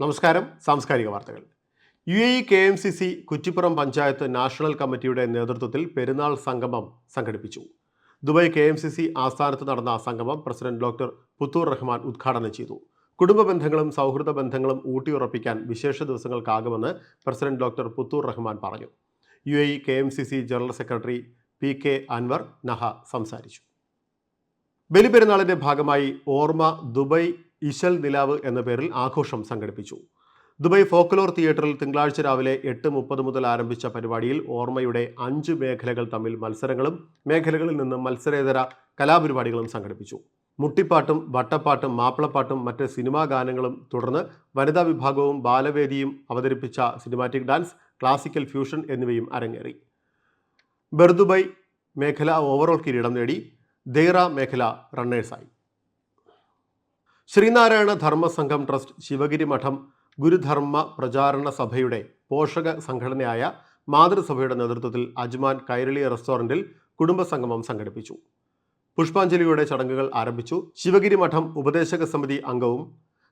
നമസ്കാരം. സാംസ്കാരിക വാർത്തകൾ. U A E K M C C Kuttippuram panchayat national കമ്മിറ്റിയുടെ നേതൃത്വത്തിൽ പെരുന്നാൾ സംഗമം സംഘടിപ്പിച്ചു. Dubai K M C C ആസ്ഥാനത്ത് നടന്ന സംഗമം പ്രസിഡന്റ് ഡോക്ടർ പുത്തൂർ റഹ്മാൻ ഉദ്ഘാടനം ചെയ്തു. കുടുംബ ബന്ധങ്ങളും സൗഹൃദ ബന്ധങ്ങളും ഊട്ടിയുറപ്പിക്കാൻ വിശേഷ ദിവസങ്ങൾക്കാകുമെന്ന് പ്രസിഡന്റ് ഡോക്ടർ പുത്തൂർ റഹ്മാൻ പറഞ്ഞു. U A E K M C C general secretary P K Anvar Naha സംസാരിച്ചു. ബലിപെരുന്നാളിന്റെ ഭാഗമായി ഓർമ്മ ദുബായ് ഇശൽ നിലാവ് എന്ന പേരിൽ ആഘോഷം സംഘടിപ്പിച്ചു. ദുബായ് ഫോക്ലോർ തിയേറ്ററിൽ തിങ്കളാഴ്ച രാവിലെ എട്ട് മുപ്പത് മുതൽ ആരംഭിച്ച പരിപാടിയിൽ ഓർമ്മയുടെ അഞ്ച് മേഖലകൾ തമ്മിൽ മത്സരങ്ങളും മേഖലകളിൽ നിന്ന് മത്സരേതര കലാപരിപാടികളും സംഘടിപ്പിച്ചു. മുട്ടിപ്പാട്ടും വട്ടപ്പാട്ടും മാപ്പിളപ്പാട്ടും മറ്റ് സിനിമാ ഗാനങ്ങളും തുടർന്ന് വനിതാ വിഭാഗവും ബാലവേദിയും അവതരിപ്പിച്ച സിനിമാറ്റിക് ഡാൻസ് ക്ലാസിക്കൽ ഫ്യൂഷൻ എന്നിവയും അരങ്ങേറി. ബെർദുബൈ മേഖല ഓവറോൾ കിരീടം നേടി ദേറ മേഖല റണ്ണേഴ്സായി. ശ്രീനാരായണ ധർമ്മസംഘം ട്രസ്റ്റ് ശിവഗിരി മഠം ഗുരുധർമ്മ പ്രചാരണ സഭയുടെ പോഷക സംഘടനയായ മാതൃസഭയുടെ നേതൃത്വത്തിൽ അജ്മാൻ കൈരളി റെസ്റ്റോറന്റിൽ കുടുംബസംഗമം സംഘടിപ്പിച്ചു. പുഷ്പാഞ്ജലിയുടെ ചടങ്ങുകൾ ആരംഭിച്ചു ശിവഗിരി മഠം ഉപദേശക സമിതി അംഗവും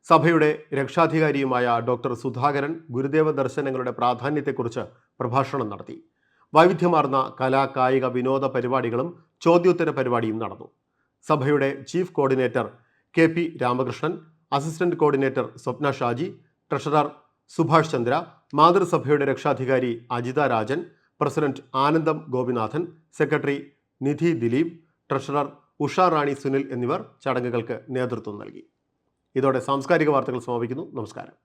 സഭയുടെ രക്ഷാധികാരിയുമായ ഡോക്ടർ സുധാകരൻ ഗുരുദേവ ദർശനങ്ങളുടെ പ്രാധാന്യത്തെക്കുറിച്ച് പ്രഭാഷണം നടത്തി. വൈവിധ്യമാർന്ന കലാ കായിക വിനോദ പരിപാടികളും ചോദ്യോത്തര പരിപാടിയും നടന്നു. സഭയുടെ chief coordinator K P Ramakrishnan assistant coordinator Swapna Shaji treasurer Subhash Chandra മാതൃസഭയുടെ രക്ഷാധികാരി Ajitha Rajan president Anandam Gopinathan secretary Nidhi Dileep treasurer Usha Rani Sunil എന്നിവർ ചടങ്ങുകൾക്ക് നേതൃത്വം നൽകി. ഇതോടെ സാംസ്കാരിക വാർത്തകൾ സമാപിക്കുന്നു. നമസ്കാരം.